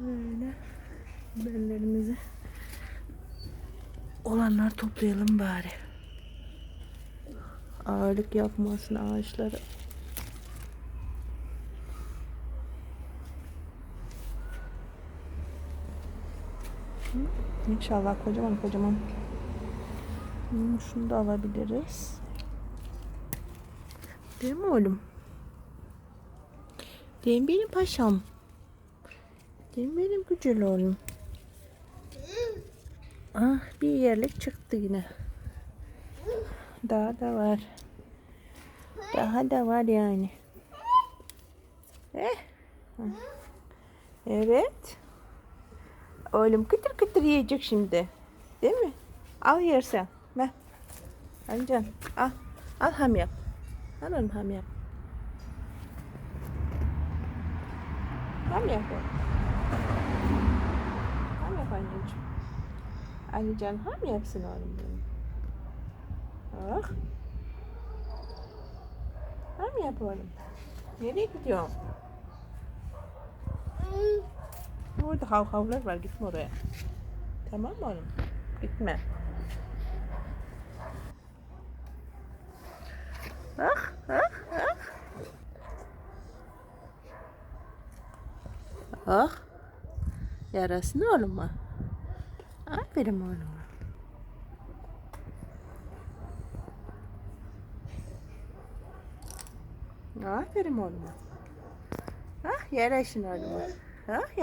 Böyle bellerimizi olanlar toplayalım bari. Ağırlık yapmasın ağaçları. İnşallah kocaman kocaman. Şunu da alabiliriz. Değil mi oğlum? Değil mi benim paşam? Değil mi benim güzel oğlum? Ah bir yerlik çıktı yine. Daha da var. Daha da var yani. Eh. Evet. Oğlum kıtır kıtır yiyecek şimdi. Değil mi? Al yersen. Ver. Al can. Al. Al ham yap. Al oğlum ham yap. Ham yap oğlum. Anneciğim. Alican ham yapsın oğlum benim. Ah. Ham yap oğlum. Nereye gidiyorsun? Orada hav havlar var gitme oraya. Tamam mı oğlum? Gitme. Ah ah ah. Ah. Yarasın oğluma. Aferin oğluma. Aferin oğluma. Ah yarasın oğluma. Ah